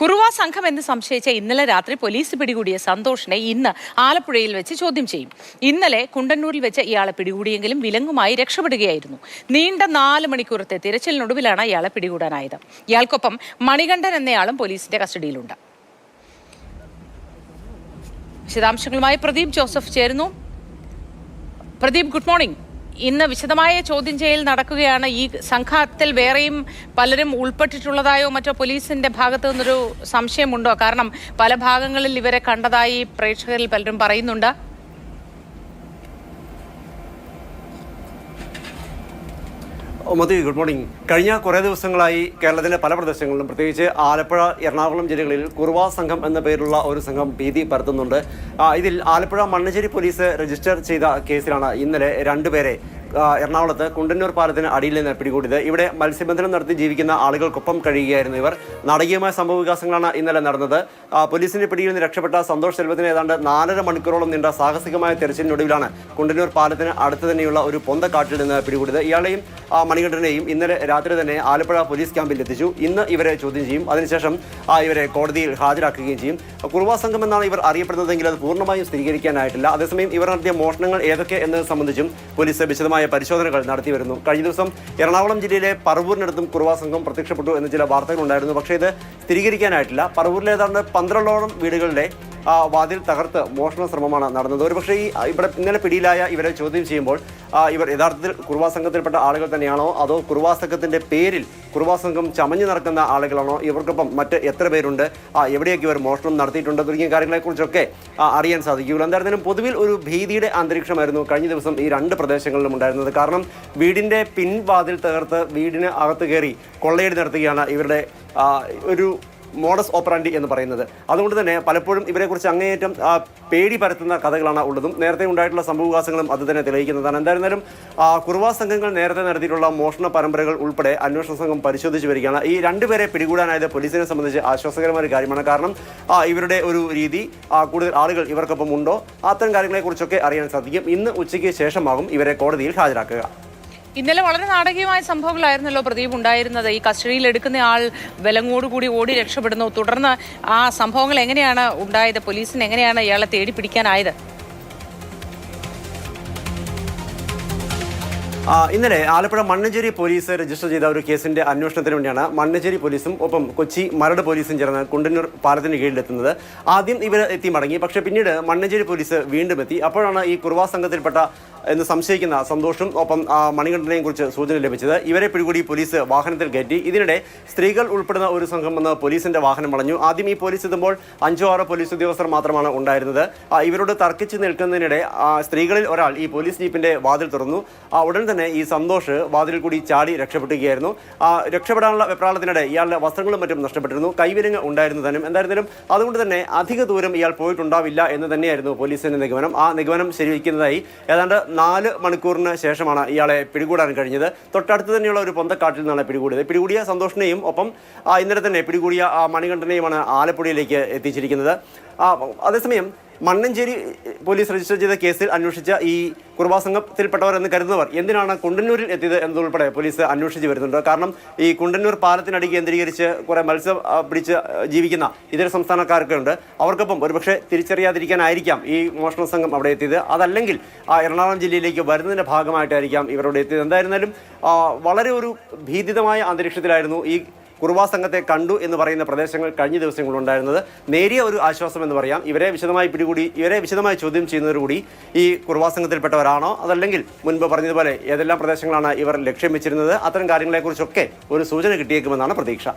കുറുവ സംഘം എന്ന് സംശയിച്ച ഇന്നലെ രാത്രി പോലീസ് പിടികൂടിയ സന്തോഷിനെ ഇന്ന് ആലപ്പുഴയിൽ വെച്ച് ചോദ്യം ചെയ്യും. ഇന്നലെ കുണ്ടന്നൂരിൽ വെച്ച് ഇയാളെ പിടികൂടിയെങ്കിലും വിലങ്ങുമായി രക്ഷപ്പെടുകയായിരുന്നു. നീണ്ട നാല് മണിക്കൂറത്തെ തിരച്ചിലിനൊടുവിലാണ് ഇയാളെ പിടികൂടാനായത്. ഇയാൾക്കൊപ്പം മണികണ്ഠൻ എന്നയാളും പോലീസിന്റെ കസ്റ്റഡിയിലുണ്ട്. വിശദാംശങ്ങളുമായി പ്രദീപ് ജോസഫ് ചേരുന്നു. പ്രദീപ് ഗുഡ് മോർണിംഗ് ഇന്ന് വിശദമായ ചോദ്യം ചെയ്യൽ നടക്കുകയാണ്. ഈ സംഘത്തിൽ വേറെയും പലരും ഉൾപ്പെട്ടിട്ടുള്ളതായോ മറ്റോ പോലീസിന്റെ ഭാഗത്തു നിന്നൊരു സംശയമുണ്ടോ? കാരണം പല ഭാഗങ്ങളിൽ ഇവരെ കണ്ടതായി പ്രേക്ഷകരിൽ പലരും പറയുന്നുണ്ട്. മതി ഗുഡ് മോർണിംഗ് കഴിഞ്ഞ കുറേ ദിവസങ്ങളായി കേരളത്തിലെ പല പ്രദേശങ്ങളിലും പ്രത്യേകിച്ച് ആലപ്പുഴ എറണാകുളം ജില്ലകളിൽ കുറുവാ സംഘം എന്ന പേരിലുള്ള ഒരു സംഘം ഭീതി പരത്തുന്നുണ്ട്. ഇതിൽ ആലപ്പുഴ മണ്ണഞ്ചേരി പോലീസ് രജിസ്റ്റർ ചെയ്ത കേസിലാണ് ഇന്നലെ രണ്ടുപേരെ എറണാകുളത്ത് കുണ്ടന്നൂർ പാലത്തിന് അടിയിൽ നിന്ന് പിടികൂടിയത്. ഇവിടെ മത്സ്യബന്ധനം നടത്തി ജീവിക്കുന്ന ആളുകൾക്കൊപ്പം കഴിയുകയായിരുന്നു ഇവർ. നാടകീയമായ സംഭവ വികാസങ്ങളാണ് ഇന്നലെ നടന്നത്. പോലീസിന്റെ പിടിയിൽ നിന്ന് രക്ഷപ്പെട്ട സന്തോഷ് സെൽവത്തിന് ഏതാണ്ട് നാലര മണിക്കൂറോളം നീണ്ട സാഹസികമായ തെരച്ചിലിനൊടുവിലാണ് കുണ്ടന്നൂർ പാലത്തിന് അടുത്ത് തന്നെയുള്ള ഒരു പൊന്തക്കാട്ടിൽ നിന്ന് പിടികൂടിയത്. ഇയാളെയും മണികണ്ഠനെയും ഇന്നലെ രാത്രി തന്നെ ആലപ്പുഴ പോലീസ് ക്യാമ്പിൽ എത്തിച്ചു. ഇന്ന് ഇവരെ ചോദ്യം ചെയ്യും. അതിനുശേഷം ഇവരെ കോടതിയിൽ ഹാജരാക്കുകയും ചെയ്യും. കുറുവാ സംഘം എന്നാണ് ഇവർ അറിയപ്പെടുന്നതെങ്കിൽ അത് പൂർണമായും സ്ഥിരീകരിക്കാനായിട്ടില്ല. അതേസമയം ഇവർ നടത്തിയ മോഷണങ്ങൾ ഏതൊക്കെ എന്നത് സംബന്ധിച്ചും പോലീസ് വിശദമായ പരിശോധനകൾ നടത്തി വരുന്നു. കഴിഞ്ഞ ദിവസം എറണാകുളം ജില്ലയിലെ പറവൂരിനടുത്തും കുറുവാ സംഘം പ്രത്യക്ഷപ്പെട്ടു എന്ന ചില വാർത്തകളുണ്ടായിരുന്നു. പക്ഷേ ഇത് സ്ഥിരീകരിക്കാനായിട്ടില്ല. പറവൂരിലെ ഏതാണ്ട് പന്ത്രണ്ടോളം വീടുകളുടെ വാതിൽ തകർത്ത് മോഷണ ശ്രമമാണ് നടന്നത്. ഒരുപക്ഷേ ഈ ഇവിടെ ഇന്നലെ പിടിയിലായ ഇവരെ ചോദ്യം ചെയ്യുമ്പോൾ ഇവർ യഥാർത്ഥത്തിൽ കുറുവാ സംഘത്തിൽപ്പെട്ട ആളുകൾ തന്നെയാണോ? അതോ കുറുവാ സംഘത്തിന്റെ പേരിൽ കുറുവാ സംഘം ചമഞ്ഞു നടക്കുന്ന ആളുകളാണോ? ഇവർക്കൊപ്പം മറ്റ് എത്ര പേരുണ്ട്? എവിടെയൊക്കെ ഇവർ മോഷണം നടത്തിയിട്ടുണ്ട്? തുടങ്ങിയ കാര്യങ്ങളെക്കുറിച്ചൊക്കെ അറിയാൻ സാധിക്കുകയുള്ളൂ. എന്തായിരുന്നാലും പൊതുവിൽ ഒരു ഭീതിയുടെ അന്തരീക്ഷമായിരുന്നു കഴിഞ്ഞ ദിവസം ഈ രണ്ട് പ്രദേശങ്ങളിലും ഉണ്ടായിരുന്നത്. കാരണം വീടിന്റെ പിൻവാതിൽ തകർത്ത് വീടിന് അകത്ത് കയറി കൊള്ളയടി നടത്തുകയാണ് ഇവരുടെ ഒരു മോഡസ് ഓപ്പറാൻഡി എന്ന് പറയുന്നത്. അതുകൊണ്ട് തന്നെ പലപ്പോഴും ഇവരെക്കുറിച്ച് അങ്ങേയറ്റം പേടി പരത്തുന്ന കഥകളാണ് ഉള്ളതും നേരത്തെ ഉണ്ടായിട്ടുള്ള സംഭവവികാസങ്ങളും അത് തന്നെ തെളിയിക്കുന്നതാണ്. എന്തായിരുന്നാലും കുറുവാ സംഘങ്ങൾ നേരത്തെ നടത്തിയിട്ടുള്ള മോഷണ പരമ്പരകൾ ഉൾപ്പെടെ അന്വേഷണ സംഘം പരിശോധിച്ച് വരികയാണ്. ഈ രണ്ടുപേരെ പിടികൂടാനായത് പോലീസിനെ സംബന്ധിച്ച് ആശ്വാസകരമായ ഒരു കാര്യമാണ്. കാരണം ഇവരുടെ ഒരു രീതി കൂടുതൽ ആളുകൾ ഇവർക്കൊപ്പം ഉണ്ടോ? അത്തരം കാര്യങ്ങളെക്കുറിച്ചൊക്കെ അറിയാൻ സാധിക്കും. ഇന്ന് ഉച്ചയ്ക്ക് ശേഷമാകും ഇവരെ കോടതിയിൽ ഹാജരാക്കുക. ഇന്നലെ വളരെ നാടകീയമായ സംഭവങ്ങളായിരുന്നല്ലോ പ്രദീപ് ഉണ്ടായിരുന്നത്. ഈ കസ്റ്റഡിയിൽ എടുക്കുന്ന ആൾ വിലങ്ങോടുകൂടി ഓടി രക്ഷപ്പെടുന്നു. തുടർന്ന് ആ സംഭവങ്ങൾ എങ്ങനെയാണ് ഉണ്ടായത്? പോലീസിന് എങ്ങനെയാണ് ഇയാളെ തേടി പിടിക്കാനായത്? ഇന്നലെ ആലപ്പുഴ മണ്ണഞ്ചേരി പോലീസ് രജിസ്റ്റർ ചെയ്ത ഒരു കേസിന്റെ അന്വേഷണത്തിന് വേണ്ടിയാണ് മണ്ണഞ്ചേരി പോലീസും ഒപ്പം കൊച്ചി മരട് പോലീസും ചേർന്ന് കുണ്ടന്നൂർ പാലത്തിന് കീഴിലെത്തുന്നത്. ആദ്യം ഇവർ എത്തി മടങ്ങി പക്ഷേ പിന്നീട് മണ്ണഞ്ചേരി പോലീസ് വീണ്ടും എത്തി. അപ്പോഴാണ് ഈ കുറുവാ സംഘത്തിൽപ്പെട്ട എന്ന് സംശയിക്കുന്ന സന്തോഷും ഒപ്പം മണികണ്ഠനെയും കുറിച്ച് സൂചന ലഭിച്ചത്. ഇവരെ പിടികൂടി പോലീസ് വാഹനത്തിൽ കയറ്റി. ഇതിനിടെ സ്ത്രീകൾ ഉൾപ്പെടുന്ന ഒരു സംഘം വന്ന് പോലീസിന്റെ വാഹനം വളഞ്ഞു ആദ്യം ഈ പോലീസ് എത്തുമ്പോൾ അഞ്ചോ ആറോ പോലീസ് ഉദ്യോഗസ്ഥർ മാത്രമാണ് ഉണ്ടായിരുന്നത്. ഇവരോട് തർക്കിച്ച് നിൽക്കുന്നതിനിടെ സ്ത്രീകളിൽ ഒരാൾ ഈ പോലീസ് ജീപ്പിന്റെ വാതിൽ തുറന്നു. ഉടൻ തന്നെ ഈ സന്തോഷ് വാതിലിൽ കൂടി ചാടി രക്ഷപ്പെടുകയായിരുന്നു ആ, രക്ഷപ്പെടാനുള്ള വെപ്രാളത്തിനിടെ ഇയാളുടെ വസ്ത്രങ്ങളും മറ്റും നഷ്ടപ്പെട്ടിരുന്നു. കൈവിരങ്ങ് ഉണ്ടായിരുന്നു തന്നെ എന്തായിരുന്നാലും അതുകൊണ്ട് തന്നെ അധിക ദൂരം ഇയാൾ പോയിട്ടുണ്ടാവില്ല എന്ന് തന്നെയായിരുന്നു പോലീസിന്റെ നിഗമനം. ആ നിഗമനം ശരിവയ്ക്കുന്നതായി ഏതാണ്ട് നാല് മണിക്കൂറിന് ശേഷമാണ് ഇയാളെ പിടികൂടാൻ കഴിഞ്ഞത്. തൊട്ടടുത്ത് തന്നെയുള്ള ഒരു പൊന്തക്കാട്ടിൽ നിന്നാണ് പിടികൂടിയത്. പിടികൂടിയ സന്തോഷിനെയും ഒപ്പം ഇന്നലെ തന്നെ പിടികൂടിയ ആ മണികണ്ഠനെയുമാണ് ആലപ്പുഴയിലേക്ക് എത്തിച്ചിരിക്കുന്നത്. അതേസമയം മണ്ണഞ്ചേരി പോലീസ് രജിസ്റ്റർ ചെയ്ത കേസിൽ അന്വേഷിച്ച ഈ കുർബാ സംഘത്തിൽപ്പെട്ടവർ എന്ന് കരുതുന്നവർ എന്തിനാണ് കുണ്ടന്നൂരിൽ എത്തിയത് എന്നതുൾപ്പെടെ പോലീസ് അന്വേഷിച്ച് വരുന്നുണ്ട്? കാരണം ഈ കുണ്ടന്നൂർ പാലത്തിനടി കേന്ദ്രീകരിച്ച് കുറെ മത്സ്യം പിടിച്ച് ജീവിക്കുന്ന ഇതര സംസ്ഥാനക്കാരൊക്കെ ഉണ്ട് അവർക്കൊപ്പം ഒരുപക്ഷെ തിരിച്ചറിയാതിരിക്കാനായിരിക്കാം ഈ മോഷണ സംഘം അവിടെ എത്തിയത്. അതല്ലെങ്കിൽ ആ എറണാകുളം ജില്ലയിലേക്ക് വരുന്നതിന്റെ ഭാഗമായിട്ടായിരിക്കാം ഇവരോട് എത്തിയത്. എന്തായിരുന്നാലും വളരെ ഒരു ഭീതിതമായ അന്തരീക്ഷത്തിലായിരുന്നു ഈ കുറുവാ സംഘത്തെ കണ്ടു എന്ന് പറയുന്ന പ്രദേശങ്ങൾ കഴിഞ്ഞ ദിവസങ്ങളുണ്ടായിരുന്നത് നേരിയ ഒരു ആശ്വാസം എന്ന് പറയാം. ഇവരെ വിശദമായി പിടികൂടി ഇവരെ വിശദമായി ചോദ്യം ചെയ്യുന്നതോടുകൂടി ഈ കുറുവാ സംഘത്തിൽപ്പെട്ടവരാണോ അതല്ലെങ്കിൽ മുൻപ് പറഞ്ഞതുപോലെ ഏതെല്ലാം പ്രദേശങ്ങളാണ് ഇവർ ലക്ഷ്യം വെച്ചിരുന്നത്? അത്തരം കാര്യങ്ങളെക്കുറിച്ചൊക്കെ ഒരു സൂചന കിട്ടിയേക്കുമെന്നാണ് പ്രതീക്ഷ.